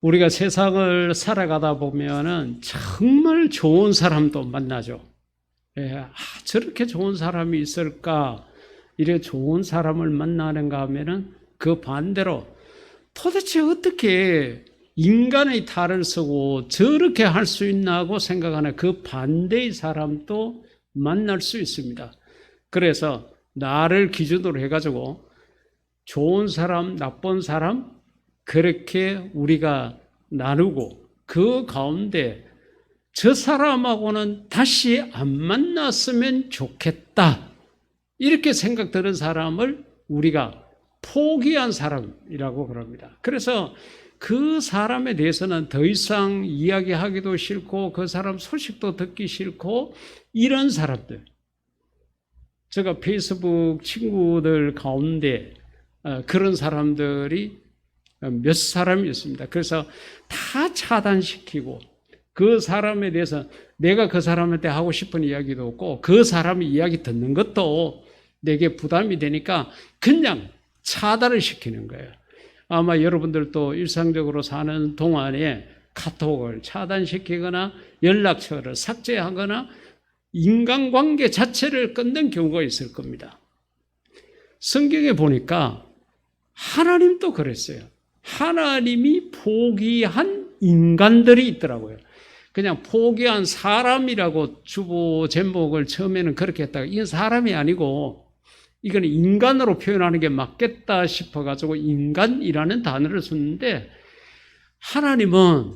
우리가 세상을 살아가다 보면은 정말 좋은 사람도 만나죠. 예, 아, 저렇게 좋은 사람이 있을까? 이래 좋은 사람을 만나는가 하면은 그 반대로 도대체 어떻게 인간의 탈을 쓰고 저렇게 할 수 있나 하고 생각하는 그 반대의 사람도 만날 수 있습니다. 그래서 나를 기준으로 해가지고 좋은 사람, 나쁜 사람, 그렇게 우리가 나누고 그 가운데 저 사람하고는 다시 안 만났으면 좋겠다. 이렇게 생각 드는 사람을 우리가 포기한 사람이라고 그럽니다. 그래서 그 사람에 대해서는 더 이상 이야기하기도 싫고 그 사람 소식도 듣기 싫고 이런 사람들. 제가 페이스북 친구들 가운데 어, 그런 사람들이 몇 사람이 있습니다. 그래서 다 차단시키고 그 사람에 대해서 내가 그 사람한테 하고 싶은 이야기도 없고 그 사람의 이야기 듣는 것도 내게 부담이 되니까 그냥 차단을 시키는 거예요. 아마 여러분들도 일상적으로 사는 동안에 카톡을 차단시키거나 연락처를 삭제하거나 인간관계 자체를 끊는 경우가 있을 겁니다. 성경에 보니까 하나님도 그랬어요. 하나님이 포기한 인간들이 있더라고요. 그냥 포기한 사람이라고 주보 제목을 처음에는 그렇게 했다가 이건 사람이 아니고 이건 인간으로 표현하는 게 맞겠다 싶어가지고 인간이라는 단어를 썼는데 하나님은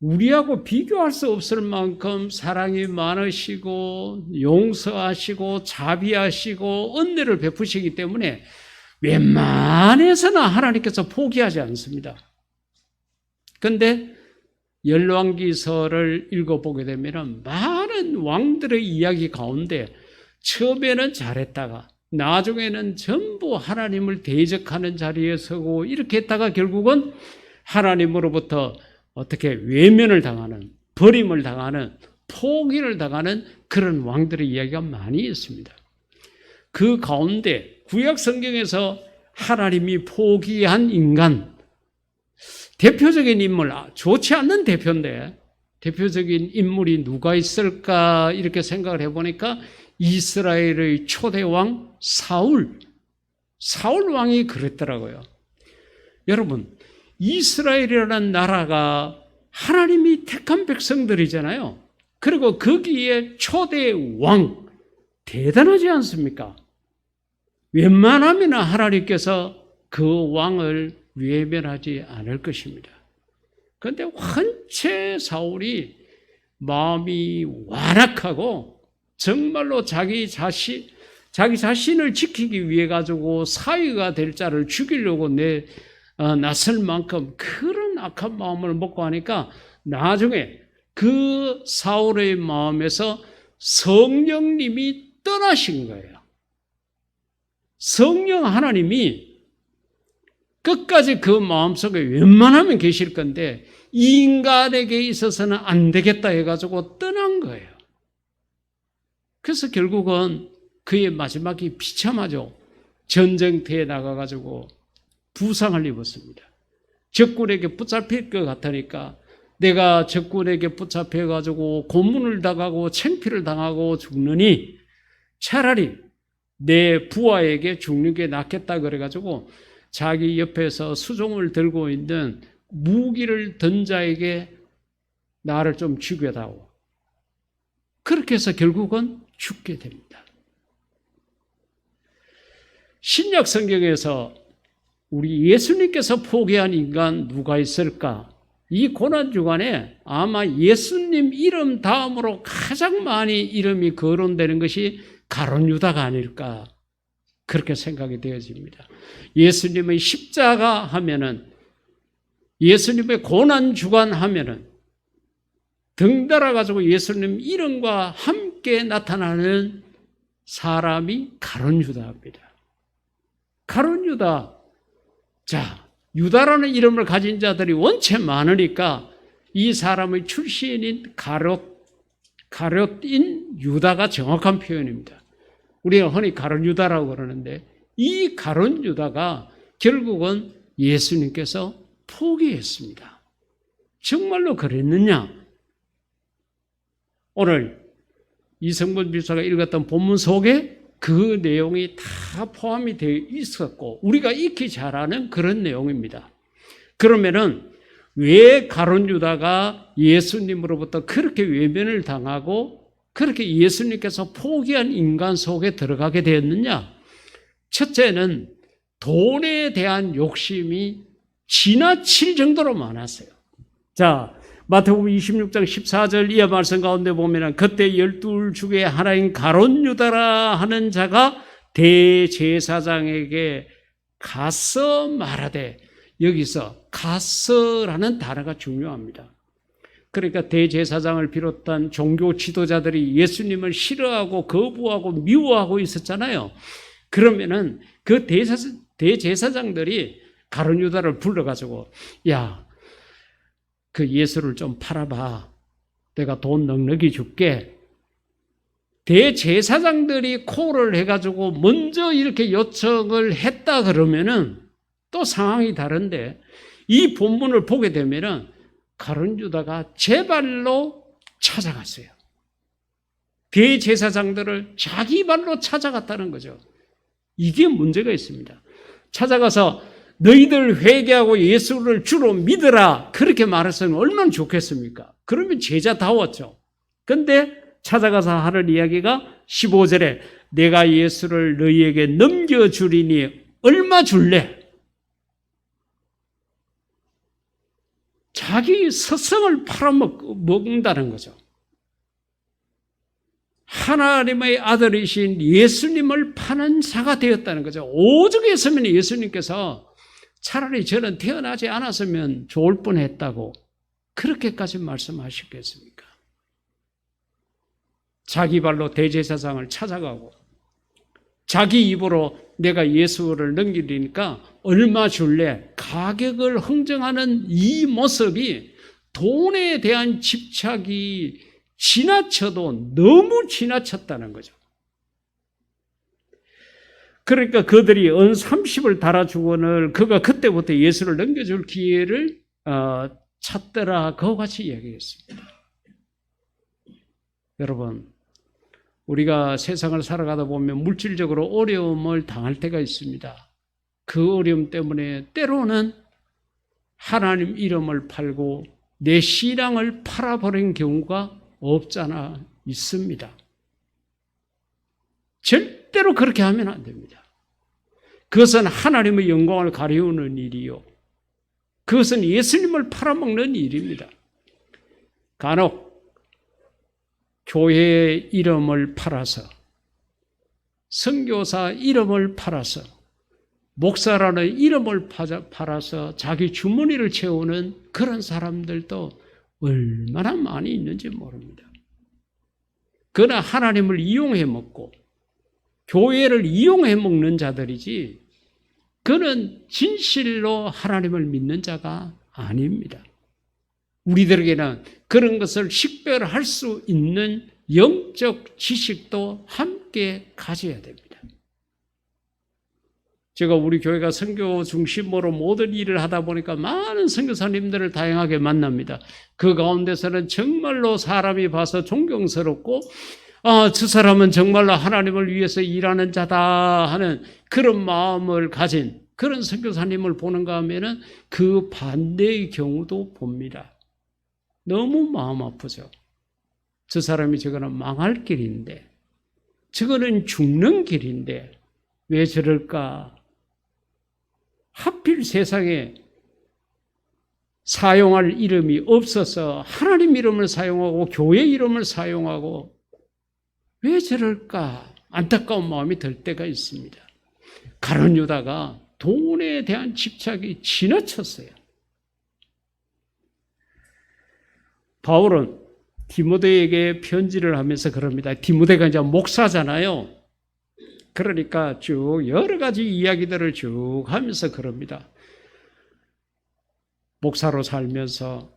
우리하고 비교할 수 없을 만큼 사랑이 많으시고 용서하시고 자비하시고 은혜를 베푸시기 때문에 웬만해서는 하나님께서 포기하지 않습니다. 근데 열왕기서를 읽어보게 되면 많은 왕들의 이야기 가운데 처음에는 잘했다가 나중에는 전부 하나님을 대적하는 자리에 서고 이렇게 했다가 결국은 하나님으로부터 어떻게 외면을 당하는 버림을 당하는 포기를 당하는 그런 왕들의 이야기가 많이 있습니다. 그 가운데 구약 성경에서 하나님이 포기한 인간 대표적인 인물 아, 좋지 않는 대표인데 대표적인 인물이 누가 있을까 이렇게 생각을 해보니까 이스라엘의 초대 왕 사울 사울 왕이 그랬더라고요. 여러분 이스라엘이라는 나라가 하나님이 택한 백성들이잖아요. 그리고 거기에 초대 왕 대단하지 않습니까? 웬만하면 하나님께서 그 왕을 외면하지 않을 것입니다. 그런데 한채 사울이 마음이 완악하고 정말로 자기 자신 자기 자신을 지키기 위해 가지고 사위가 될 자를 죽이려고 내 어, 나설 만큼 그런 악한 마음을 먹고 하니까 나중에 그 사울의 마음에서 성령님이 떠나신 거예요. 성령 하나님이 끝까지 그 마음속에 웬만하면 계실 건데 인간에게 있어서는 안 되겠다 해가지고 떠난 거예요. 그래서 결국은 그의 마지막이 비참하죠. 전쟁터에 나가가지고 부상을 입었습니다. 적군에게 붙잡힐 것 같으니까 내가 적군에게 붙잡혀가지고 고문을 당하고 챙피를 당하고 죽느니 차라리 내 부하에게 죽는 게 낫겠다 그래가지고 자기 옆에서 수종을 들고 있는 무기를 든 자에게 나를 좀 죽여다오. 그렇게 해서 결국은 죽게 됩니다. 신약 성경에서 우리 예수님께서 포기한 인간 누가 있을까? 이 고난 주간에 아마 예수님 이름 다음으로 가장 많이 이름이 거론되는 것이 가론 유다가 아닐까 그렇게 생각이 되어집니다. 예수님의 십자가 하면은 예수님의 고난 주간 하면은 등달아 가지고 예수님 이름과 함께 나타나는 사람이 가론 유다입니다. 가론 유다. 자, 유다라는 이름을 가진 자들이 원체 많으니까 이 사람의 출신인 가롯 가롯인 유다가 정확한 표현입니다. 우리가 흔히 가론 유다라고 그러는데 이 가론 유다가 결국은 예수님께서 포기했습니다. 정말로 그랬느냐? 오늘 이성분 비서가 읽었던 본문 속에 그 내용이 다 포함이 되어 있었고 우리가 익히 잘 아는 그런 내용입니다. 그러면은 왜 가론 유다가 예수님으로부터 그렇게 외면을 당하고 그렇게 예수님께서 포기한 인간 속에 들어가게 되었느냐? 첫째는 돈에 대한 욕심이 지나칠 정도로 많았어요. 자, 마태복음 26장 14절 이하 말씀 가운데 보면은 그때 열둘 중에 하나인 가론 유다라 하는 자가 대제사장에게 가서 말하되 여기서 가서라는 단어가 중요합니다. 그러니까 대제사장을 비롯한 종교 지도자들이 예수님을 싫어하고 거부하고 미워하고 있었잖아요. 그러면은 그 대제사, 대제사장들이 가론 유다를 불러가지고 야, 그 예수를 좀 팔아봐. 내가 돈 넉넉히 줄게. 대제사장들이 콜을 해가지고 먼저 이렇게 요청을 했다 그러면은 또 상황이 다른데 이 본문을 보게 되면은 가론 유다가 제발로 찾아갔어요. 대제사장들을 자기 발로 찾아갔다는 거죠. 이게 문제가 있습니다. 찾아가서 너희들 회개하고 예수를 주로 믿으라 그렇게 말했으면 얼마나 좋겠습니까? 그러면 제자다웠죠. 근데 찾아가서 하는 이야기가 15절에 내가 예수를 너희에게 넘겨주리니 얼마 줄래? 자기 스승을 팔아먹는다는 거죠. 하나님의 아들이신 예수님을 파는 자가 되었다는 거죠. 오죽 했으면 예수님께서 차라리 저는 태어나지 않았으면 좋을 뻔 했다고 그렇게까지 말씀하셨겠습니까? 자기 발로 대제사장을 찾아가고 자기 입으로 내가 예수를 넘기니까 얼마 줄래? 가격을 흥정하는 이 모습이 돈에 대한 집착이 지나쳐도 너무 지나쳤다는 거죠. 그러니까 그들이 은 30을 달아주거늘 그가 그때부터 예수를 넘겨줄 기회를 어, 찾더라. 그와 같이 이야기했습니다. 여러분, 우리가 세상을 살아가다 보면 물질적으로 어려움을 당할 때가 있습니다. 그 어려움 때문에 때로는 하나님 이름을 팔고 내 신앙을 팔아버린 경우가 없잖아 있습니다. 절대로 그렇게 하면 안 됩니다. 그것은 하나님의 영광을 가려우는 일이요. 그것은 예수님을 팔아먹는 일입니다. 간혹 교회의 이름을 팔아서 선교사 이름을 팔아서 목사라는 이름을 팔아서 자기 주머니를 채우는 그런 사람들도 얼마나 많이 있는지 모릅니다. 그러나 하나님을 이용해 먹고 교회를 이용해 먹는 자들이지 그는 진실로 하나님을 믿는 자가 아닙니다. 우리들에게는 그런 것을 식별할 수 있는 영적 지식도 함께 가져야 됩니다. 제가 우리 교회가 선교 중심으로 모든 일을 하다 보니까 많은 선교사님들을 다양하게 만납니다. 그 가운데서는 정말로 사람이 봐서 존경스럽고 아, 저 사람은 정말로 하나님을 위해서 일하는 자다 하는 그런 마음을 가진 그런 선교사님을 보는가 하면은 그 반대의 경우도 봅니다. 너무 마음 아프죠. 저 사람이 저거는 망할 길인데, 저거는 죽는 길인데, 왜 저럴까? 하필 세상에 사용할 이름이 없어서 하나님 이름을 사용하고 교회 이름을 사용하고 왜 저럴까 안타까운 마음이 들 때가 있습니다. 가론 유다가 돈에 대한 집착이 지나쳤어요. 바울은 디모데에게 편지를 하면서 그럽니다. 디모데가 이제 목사잖아요. 그러니까 쭉 여러 가지 이야기들을 쭉 하면서 그럽니다. 목사로 살면서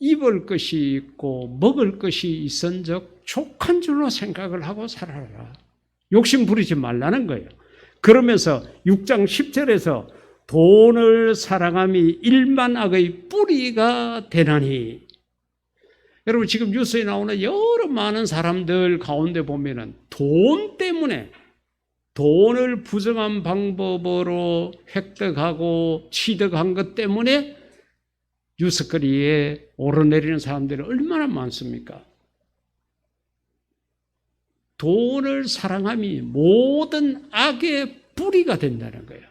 입을 것이 있고 먹을 것이 있은적 족한 줄로 생각을 하고 살아라. 욕심 부리지 말라는 거예요. 그러면서 6장 10절에서 돈을 사랑함이 일만 악의 뿌리가 되나니. 여러분 지금 뉴스에 나오는 여러 많은 사람들 가운데 보면은 돈 때문에 돈을 부정한 방법으로 획득하고 취득한 것 때문에 뉴스거리에 오르내리는 사람들이 얼마나 많습니까? 돈을 사랑함이 모든 악의 뿌리가 된다는 거예요.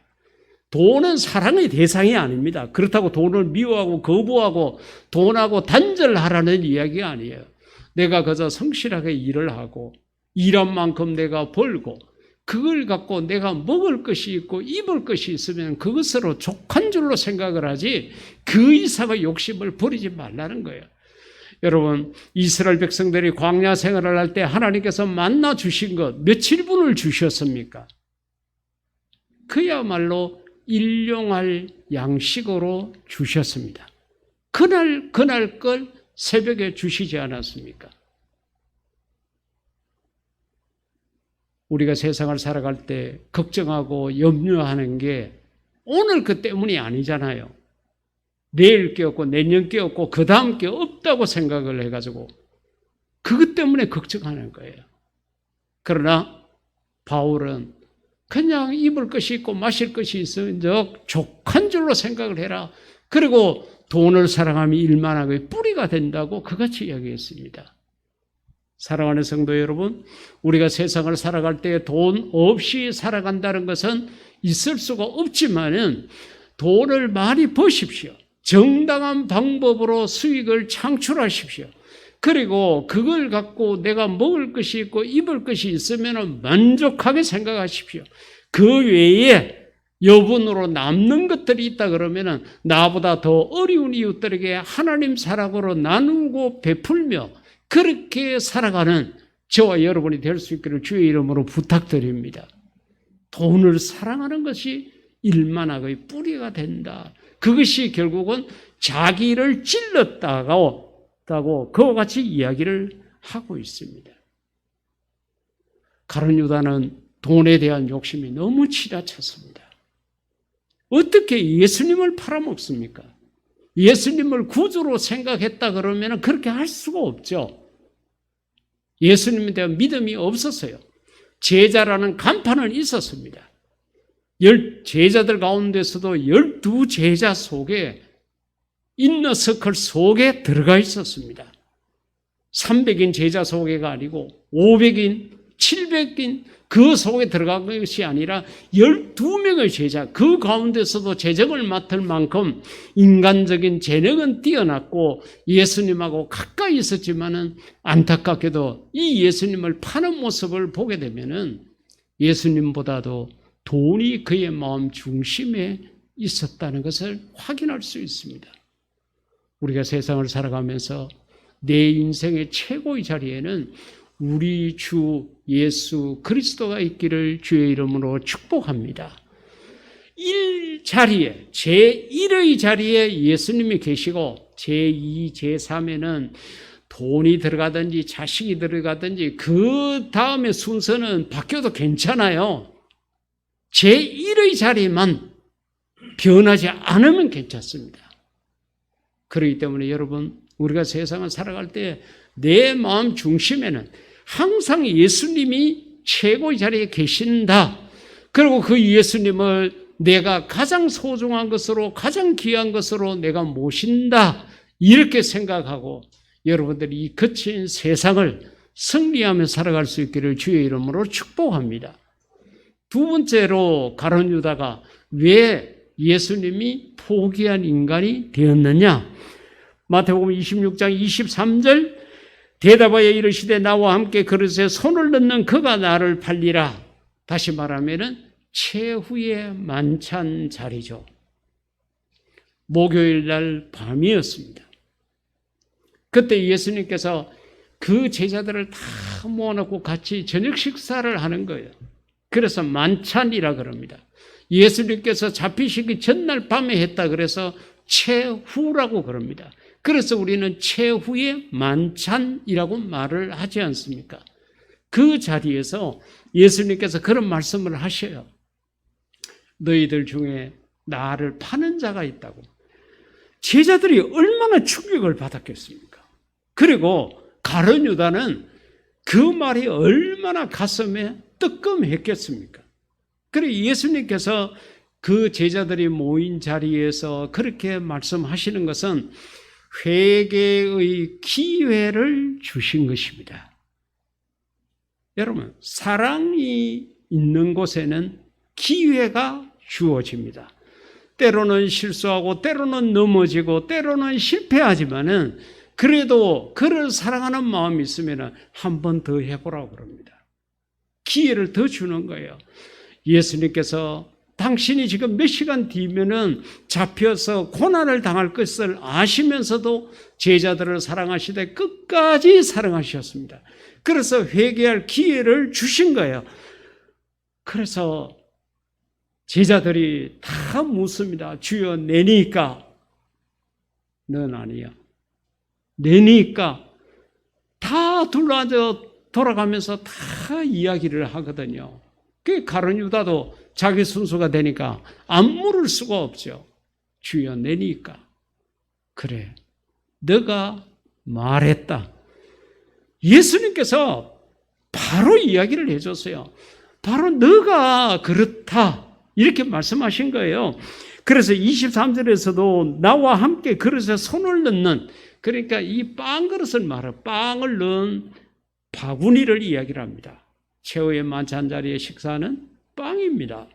돈은 사랑의 대상이 아닙니다. 그렇다고 돈을 미워하고 거부하고 돈하고 단절하라는 이야기가 아니에요. 내가 그저 성실하게 일을 하고 일한 만큼 내가 벌고 그걸 갖고 내가 먹을 것이 있고 입을 것이 있으면 그것으로 족한 줄로 생각을 하지 그 이상의 욕심을 버리지 말라는 거예요. 여러분 이스라엘 백성들이 광야 생활을 할 때 하나님께서 만나 주신 것 며칠 분을 주셨습니까? 그야말로 일용할 양식으로 주셨습니다. 그날 그날 걸 새벽에 주시지 않았습니까? 우리가 세상을 살아갈 때 걱정하고 염려하는 게 오늘 그 때문이 아니잖아요. 내일 게 없고 내년 게 없고 그 다음 게 없다고 생각을 해가지고 그것 때문에 걱정하는 거예요. 그러나 바울은 그냥 입을 것이 있고 마실 것이 있으면 적 족한 줄로 생각을 해라. 그리고 돈을 사랑함이 일만하게 뿌리가 된다고 그같이 이야기했습니다. 사랑하는 성도 여러분, 우리가 세상을 살아갈 때 돈 없이 살아간다는 것은 있을 수가 없지만은 돈을 많이 버십시오. 정당한 방법으로 수익을 창출하십시오. 그리고 그걸 갖고 내가 먹을 것이 있고 입을 것이 있으면 만족하게 생각하십시오. 그 외에 여분으로 남는 것들이 있다 그러면은 나보다 더 어려운 이웃들에게 하나님 사랑으로 나누고 베풀며 그렇게 살아가는 저와 여러분이 될 수 있기를 주의 이름으로 부탁드립니다. 돈을 사랑하는 것이 일만하의 뿌리가 된다. 그것이 결국은 자기를 찔렀다고 다고 그와 같이 이야기를 하고 있습니다. 가론 유다는 돈에 대한 욕심이 너무 치닫혔습니다. 어떻게 예수님을 팔아먹습니까? 예수님을 구주로 생각했다 그러면 그렇게 할 수가 없죠. 예수님에 대한 믿음이 없었어요. 제자라는 간판은 있었습니다. 열 제자들 가운데서도 열두 제자 속에 인너 서클 속에 들어가 있었습니다. 300인 제자 속에가 아니고 500인, 700인 그 속에 들어간 것이 아니라 12명의 제자, 그 가운데서도 재정을 맡을 만큼 인간적인 재능은 뛰어났고 예수님하고 가까이 있었지만은 안타깝게도 이 예수님을 파는 모습을 보게 되면은 예수님보다도 돈이 그의 마음 중심에 있었다는 것을 확인할 수 있습니다. 우리가 세상을 살아가면서 내 인생의 최고의 자리에는 우리 주 예수 그리스도가 있기를 주의 이름으로 축복합니다. 1 자리에, 제1의 자리에 예수님이 계시고, 제2, 제3에는 돈이 들어가든지 자식이 들어가든지 그 다음에 순서는 바뀌어도 괜찮아요. 제1의 자리만 변하지 않으면 괜찮습니다. 그렇기 때문에 여러분, 우리가 세상을 살아갈 때 내 마음 중심에는 항상 예수님이 최고의 자리에 계신다. 그리고 그 예수님을 내가 가장 소중한 것으로, 가장 귀한 것으로 내가 모신다. 이렇게 생각하고 여러분들이 이 거친 세상을 승리하며 살아갈 수 있기를 주의 이름으로 축복합니다. 두 번째로 가론 유다가 왜 예수님이 포기한 인간이 되었느냐? 마태복음 26장 23절 대답하여 이르시되 나와 함께 그릇에 손을 넣는 그가 나를 팔리라. 다시 말하면은 최후의 만찬 자리죠. 목요일 날 밤이었습니다. 그때 예수님께서 그 제자들을 다 모아놓고 같이 저녁 식사를 하는 거예요. 그래서 만찬이라 그럽니다. 예수님께서 잡히시기 전날 밤에 했다 그래서 최후라고 그럽니다. 그래서 우리는 최후의 만찬이라고 말을 하지 않습니까? 그 자리에서 예수님께서 그런 말씀을 하셔요. 너희들 중에 나를 파는 자가 있다고. 제자들이 얼마나 충격을 받았겠습니까? 그리고 가룟 유다는 그 말이 얼마나 가슴에 뜨끔했겠습니까? 그래 예수님께서 그 제자들이 모인 자리에서 그렇게 말씀하시는 것은 회개의 기회를 주신 것입니다. 여러분, 사랑이 있는 곳에는 기회가 주어집니다. 때로는 실수하고, 때로는 넘어지고, 때로는 실패하지만은, 그래도 그를 사랑하는 마음이 있으면 한 번 더 해보라고 그럽니다. 기회를 더 주는 거예요. 예수님께서 당신이 지금 몇 시간 뒤면은 잡혀서 고난을 당할 것을 아시면서도 제자들을 사랑하시되 끝까지 사랑하셨습니다. 그래서 회개할 기회를 주신 거예요. 그래서 제자들이 다 묻습니다. 주여 내니까 넌 아니야. 내니까 다 둘러앉아 돌아가면서 다 이야기를 하거든요. 그 가론 유다도 자기 순서가 되니까 안 물을 수가 없죠. 주여 내니까. 그래. 너가 말했다. 예수님께서 바로 이야기를 해줬어요. 바로 너가 그렇다. 이렇게 말씀하신 거예요. 그래서 23절에서도 나와 함께 그릇에 손을 넣는 그러니까 이 빵 그릇을 말해 빵을 넣은 바구니를 이야기를 합니다. 최후의 만찬 자리의 식사는 빵입니다.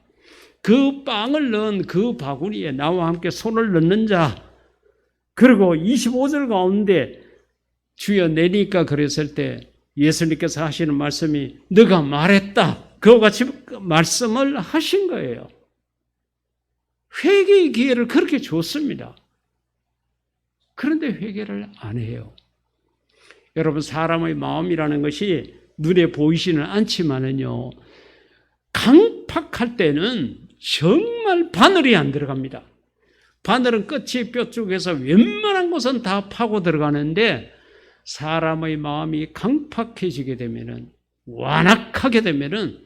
그 빵을 넣은 그 바구니에 나와 함께 손을 넣는 자 그리고 25절 가운데 주여 내니까 그랬을 때 예수님께서 하시는 말씀이 너가 말했다. 그와 같이 말씀을 하신 거예요. 회개의 기회를 그렇게 줬습니다. 그런데 회개를 안 해요. 여러분, 사람의 마음이라는 것이 눈에 보이지는 않지만은요, 강팍할 때는 정말 바늘이 안 들어갑니다. 바늘은 끝이 뼈 쪽에서 웬만한 곳은 다 파고 들어가는데 사람의 마음이 강팍해지게 되면은 완악하게 되면은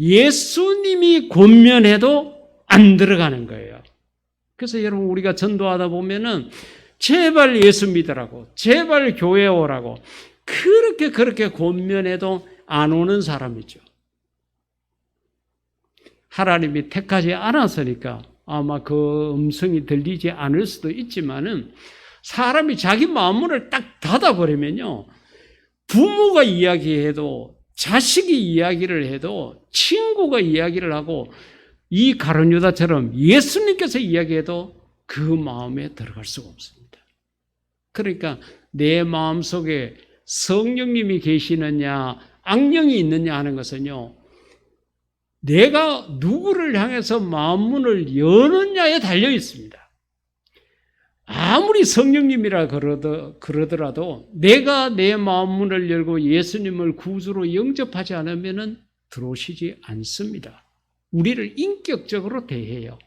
예수님이 권면해도 안 들어가는 거예요. 그래서 여러분 우리가 전도하다 보면은 제발 예수 믿으라고, 제발 교회 오라고 그렇게 그렇게 권면해도 안 오는 사람이죠. 하나님이 택하지 않았으니까 아마 그 음성이 들리지 않을 수도 있지만은 사람이 자기 마음문을 딱 닫아버리면요. 부모가 이야기해도 자식이 이야기를 해도 친구가 이야기를 하고 이 가론유다처럼 예수님께서 이야기해도 그 마음에 들어갈 수가 없습니다. 그러니까 내 마음 속에 성령님이 계시느냐, 악령이 있느냐 하는 것은요, 내가 누구를 향해서 마음문을 여느냐에 달려 있습니다. 아무리 성령님이라 그러더라도 내가 내 마음문을 열고 예수님을 구주로 영접하지 않으면 들어오시지 않습니다. 우리를 인격적으로 대해요.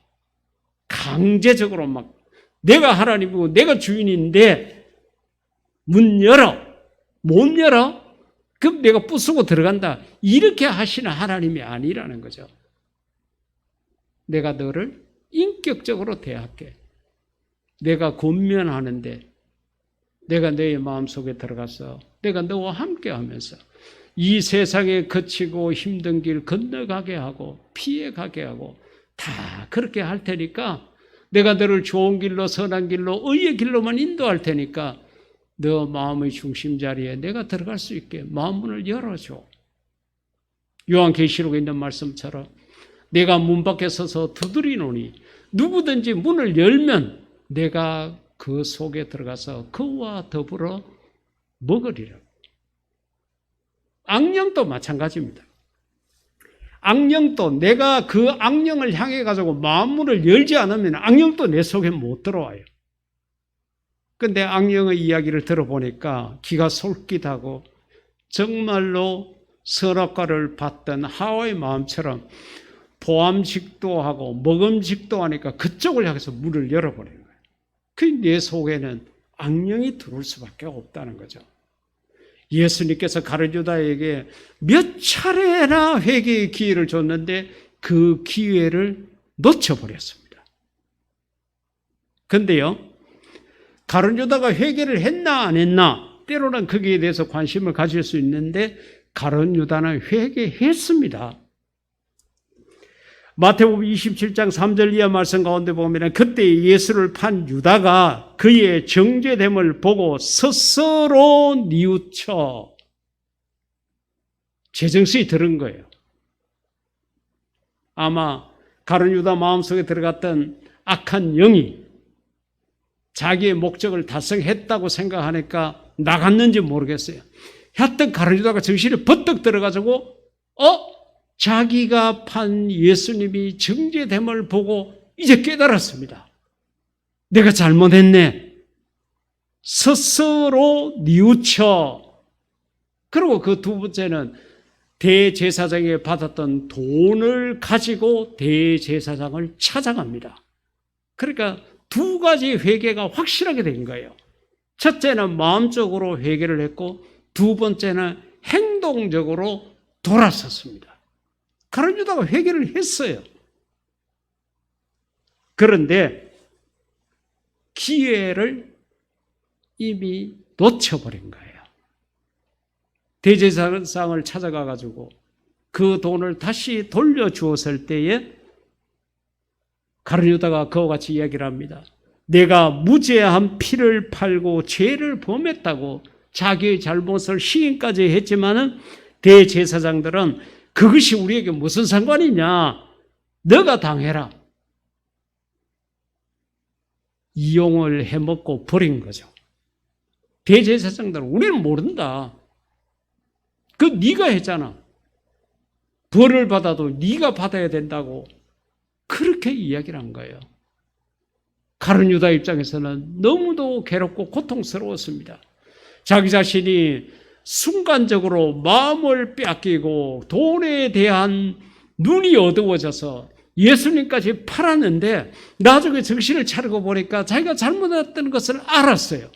강제적으로 막 내가 하나님이고 내가 주인인데 문 열어 못 열어 그럼 내가 부수고 들어간다 이렇게 하시는 하나님이 아니라는 거죠. 내가 너를 인격적으로 대할게. 내가 권면하는데 내가 너의 마음속에 들어가서 내가 너와 함께 하면서 이 세상에 거치고 힘든 길 건너가게 하고 피해가게 하고 다 그렇게 할 테니까 내가 너를 좋은 길로 선한 길로 의의 길로만 인도할 테니까 너 마음의 중심 자리에 내가 들어갈 수 있게 마음문을 열어줘. 요한계시록에 있는 말씀처럼 내가 문 밖에 서서 두드리노니 누구든지 문을 열면 내가 그 속에 들어가서 그와 더불어 먹으리라. 악령도 마찬가지입니다. 악령도 내가 그 악령을 향해 가지고 마음문을 열지 않으면 악령도 내 속에 못 들어와요. 근데 악령의 이야기를 들어보니까 기가 솔깃하고 정말로 선악과를 받던 하와의 마음처럼 보암직도 하고 먹음직도 하니까 그쪽을 향해서 문을 열어버리는 거예요. 그 내 속에는 악령이 들어올 수밖에 없다는 거죠. 예수님께서 가르주다에게 몇 차례나 회개의 기회를 줬는데 그 기회를 놓쳐버렸습니다. 근데요, 가룟 유다가 회개를 했나 안 했나 때로는 거기에 대해서 관심을 가질 수 있는데 가룟 유다는 회개했습니다. 마태복음 27장 3절 이하 말씀 가운데 보면 그때 예수를 판 유다가 그의 정죄됨을 보고 스스로 뉘우쳐 재정수히 들은 거예요. 아마 가룟 유다 마음속에 들어갔던 악한 영이 자기의 목적을 달성했다고 생각하니까 나갔는지 모르겠어요. 하여튼 가룟 유다가 정신이 버떡 들어가지고 어? 자기가 판 예수님이 정죄됨을 보고 이제 깨달았습니다. 내가 잘못했네. 스스로 뉘우쳐. 그리고 그 두 번째는 대제사장에 받았던 돈을 가지고 대제사장을 찾아갑니다. 그러니까 두 가지 회개가 확실하게 된 거예요. 첫째는 마음적으로 회개를 했고 두 번째는 행동적으로 돌아섰습니다. 가룟 유다가 회개를 했어요. 그런데 기회를 이미 놓쳐버린 거예요. 대제사장을 찾아가 가지고 그 돈을 다시 돌려주었을 때에 가룟 유다가 그와 같이 이야기를 합니다. 내가 무죄한 피를 팔고 죄를 범했다고 자기의 잘못을 시인까지 했지만은 대제사장들은 그것이 우리에게 무슨 상관이냐? 너가 당해라. 이용을 해먹고 버린 거죠. 대제사장들은 우리는 모른다. 그 네가 했잖아. 벌을 받아도 네가 받아야 된다고 그렇게 이야기를 한 거예요. 가룟 유다 입장에서는 너무도 괴롭고 고통스러웠습니다. 자기 자신이 순간적으로 마음을 빼앗기고 돈에 대한 눈이 어두워져서 예수님까지 팔았는데 나중에 정신을 차리고 보니까 자기가 잘못했던 것을 알았어요.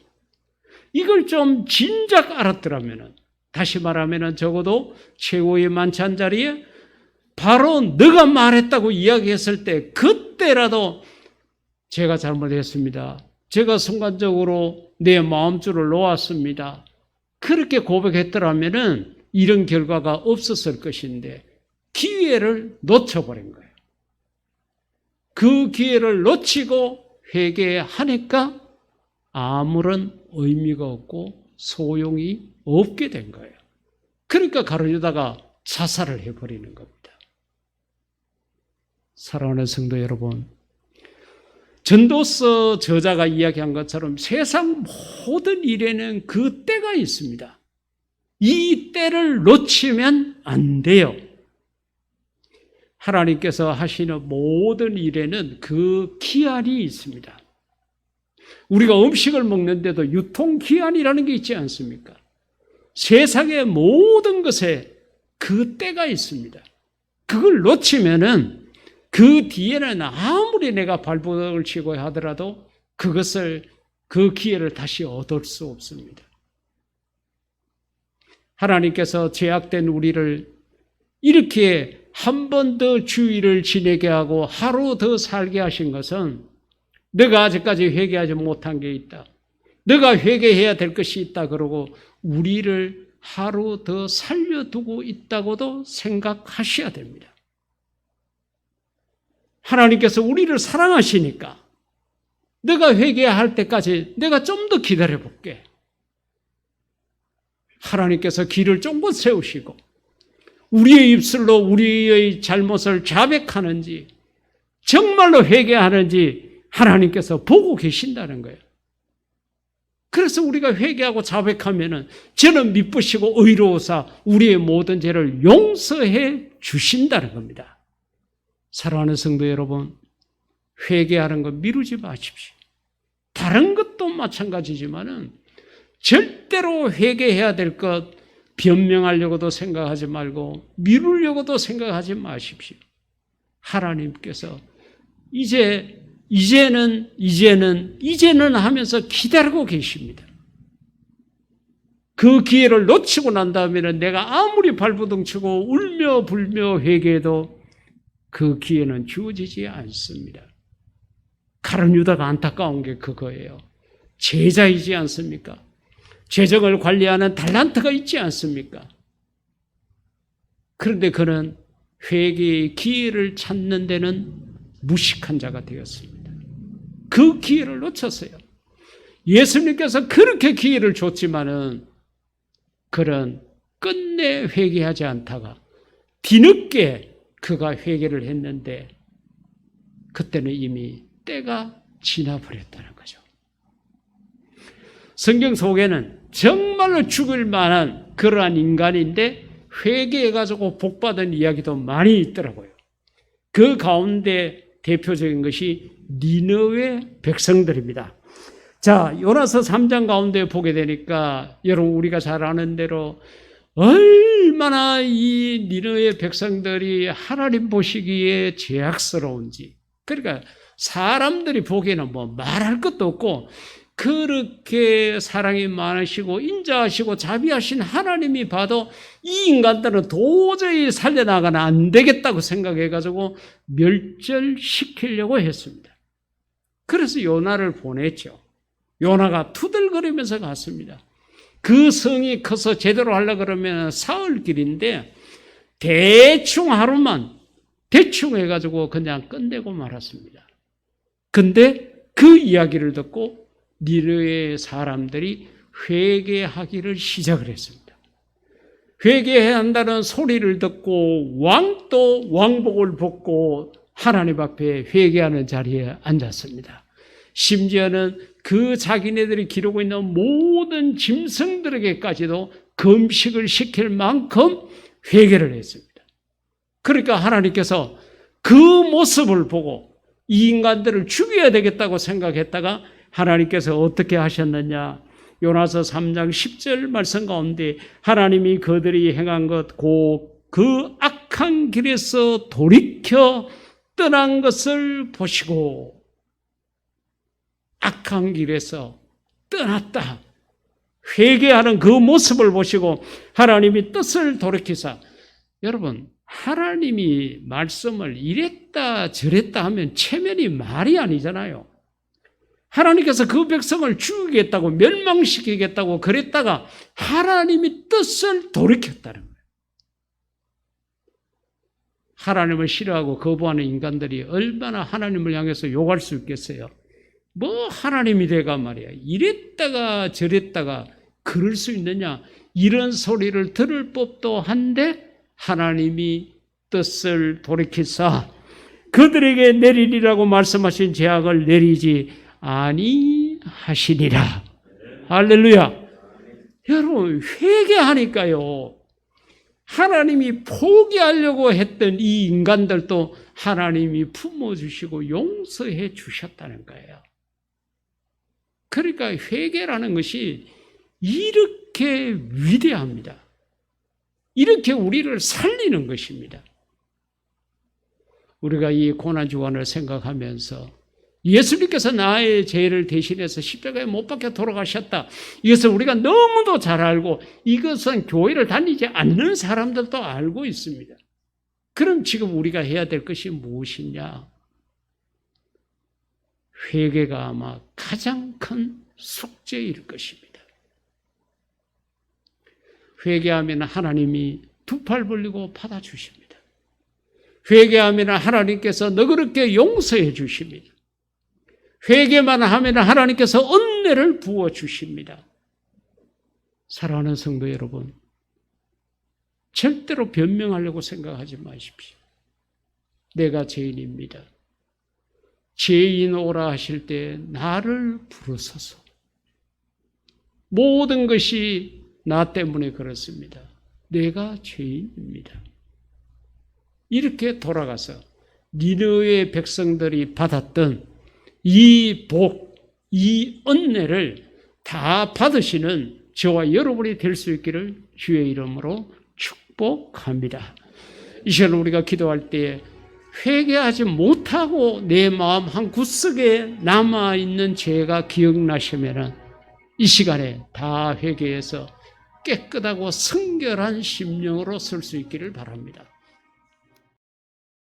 이걸 좀 진작 알았더라면 다시 말하면 적어도 최고의 만찬 자리에 바로 너가 말했다고 이야기했을 때 그때라도 제가 잘못했습니다. 제가 순간적으로 내 마음줄을 놓았습니다. 그렇게 고백했더라면 이런 결과가 없었을 것인데 기회를 놓쳐버린 거예요. 그 기회를 놓치고 회개하니까 아무런 의미가 없고 소용이 없게 된 거예요. 그러니까 가르려다가 자살을 해버리는 겁니다. 사랑하는 성도 여러분, 전도서 저자가 이야기한 것처럼 세상 모든 일에는 그 때가 있습니다. 이 때를 놓치면 안 돼요. 하나님께서 하시는 모든 일에는 그 기한이 있습니다. 우리가 음식을 먹는데도 유통기한이라는 게 있지 않습니까? 세상의 모든 것에 그 때가 있습니다. 그걸 놓치면은 그 뒤에는 아무리 내가 발버둥을 치고 하더라도 그것을 그 기회를 다시 얻을 수 없습니다. 하나님께서 죄악된 우리를 이렇게 한 번 더 주의를 지내게 하고 하루 더 살게 하신 것은 내가 아직까지 회개하지 못한 게 있다. 내가 회개해야 될 것이 있다. 그러고 우리를 하루 더 살려두고 있다고도 생각하셔야 됩니다. 하나님께서 우리를 사랑하시니까 내가 회개할 때까지 내가 좀 더 기다려 볼게. 하나님께서 길을 쫑긋 세우시고 우리의 입술로 우리의 잘못을 자백하는지 정말로 회개하는지 하나님께서 보고 계신다는 거예요. 그래서 우리가 회개하고 자백하면은 저는 미쁘시고 의로우사 우리의 모든 죄를 용서해 주신다는 겁니다. 사랑하는 성도 여러분, 회개하는 거 미루지 마십시오. 다른 것도 마찬가지지만은 절대로 회개해야 될 것 변명하려고도 생각하지 말고 미루려고도 생각하지 마십시오. 하나님께서 이제 이제는 이제는 이제는 하면서 기다리고 계십니다. 그 기회를 놓치고 난 다음에는 내가 아무리 발버둥 치고 울며 불며 회개해도 그 기회는 주어지지 않습니다. 가론 유다가 안타까운 게 그거예요. 제자이지 않습니까? 재정을 관리하는 달란트가 있지 않습니까? 그런데 그는 회개의 기회를 찾는 데는 무식한 자가 되었습니다. 그 기회를 놓쳤어요. 예수님께서 그렇게 기회를 줬지만은 그는 끝내 회개하지 않다가 뒤늦게 그가 회개를 했는데 그때는 이미 때가 지나버렸다는 거죠. 성경 속에는 정말로 죽을 만한 그러한 인간인데 회개해가지고 복받은 이야기도 많이 있더라고요. 그 가운데 대표적인 것이 니느웨 백성들입니다. 자, 요나서 3장 가운데 보게 되니까 여러분 우리가 잘 아는 대로 얼 마나 이 니느웨 백성들이 하나님 보시기에 죄악스러운지 그러니까 사람들이 보기에는 뭐 말할 것도 없고 그렇게 사랑이 많으시고 인자하시고 자비하신 하나님이 봐도 이 인간들은 도저히 살려나가는 안 되겠다고 생각해 가지고 멸절시키려고 했습니다. 그래서 요나를 보냈죠. 요나가 투덜거리면서 갔습니다. 그 성이 커서 제대로 하려 그러면 사흘 길인데 대충 하루만 대충 해가지고 그냥 끝내고 말았습니다. 근데 그 이야기를 듣고 니르의 사람들이 회개하기를 시작을 했습니다. 회개해야 한다는 소리를 듣고 왕도 왕복을 벗고 하나님 앞에 회개하는 자리에 앉았습니다. 심지어는 그 자기네들이 기르고 있는 모든 짐승들에게까지도 금식을 시킬 만큼 회개를 했습니다. 그러니까 하나님께서 그 모습을 보고 이 인간들을 죽여야 되겠다고 생각했다가 하나님께서 어떻게 하셨느냐? 요나서 3장 10절 말씀 가운데 하나님이 그들이 행한 것, 그 악한 길에서 돌이켜 떠난 것을 보시고 악한 길에서 떠났다. 회개하는 그 모습을 보시고 하나님이 뜻을 돌이키사 여러분 하나님이 말씀을 이랬다 저랬다 하면 체면이 말이 아니잖아요. 하나님께서 그 백성을 죽이겠다고 멸망시키겠다고 그랬다가 하나님이 뜻을 돌이켰다는 거예요. 하나님을 싫어하고 거부하는 인간들이 얼마나 하나님을 향해서 욕할 수 있겠어요? 뭐 하나님이 돼가 말이야. 이랬다가 저랬다가 그럴 수 있느냐? 이런 소리를 들을 법도 한데 하나님이 뜻을 돌이키사 그들에게 내리리라고 말씀하신 제약을 내리지 아니하시니라. 할렐루야. 여러분, 회개하니까요. 하나님이 포기하려고 했던 이 인간들도 하나님이 품어주시고 용서해 주셨다는 거예요. 그러니까 회개라는 것이 이렇게 위대합니다. 이렇게 우리를 살리는 것입니다. 우리가 이 고난주간을 생각하면서 예수님께서 나의 죄를 대신해서 십자가에 못 박혀 돌아가셨다. 이것을 우리가 너무도 잘 알고 이것은 교회를 다니지 않는 사람들도 알고 있습니다. 그럼 지금 우리가 해야 될 것이 무엇이냐? 회개가 아마 가장 큰 숙제일 것입니다. 회개하면 하나님이 두 팔 벌리고 받아주십니다. 회개하면 하나님께서 너그럽게 용서해 주십니다. 회개만 하면 하나님께서 은혜를 부어 주십니다. 사랑하는 성도 여러분, 절대로 변명하려고 생각하지 마십시오. 내가 죄인입니다. 죄인 오라 하실 때 나를 부르소서. 모든 것이 나 때문에 그렇습니다. 내가 죄인입니다. 이렇게 돌아가서 니느의 백성들이 받았던 이 복, 이 은혜를 다 받으시는 저와 여러분이 될 수 있기를 주의 이름으로 축복합니다. 이 시간 우리가 기도할 때 회개하지 못하고 내 마음 한 구석에 남아 있는 죄가 기억나시면은 이 시간에 다 회개해서 깨끗하고 성결한 심령으로 설 수 있기를 바랍니다.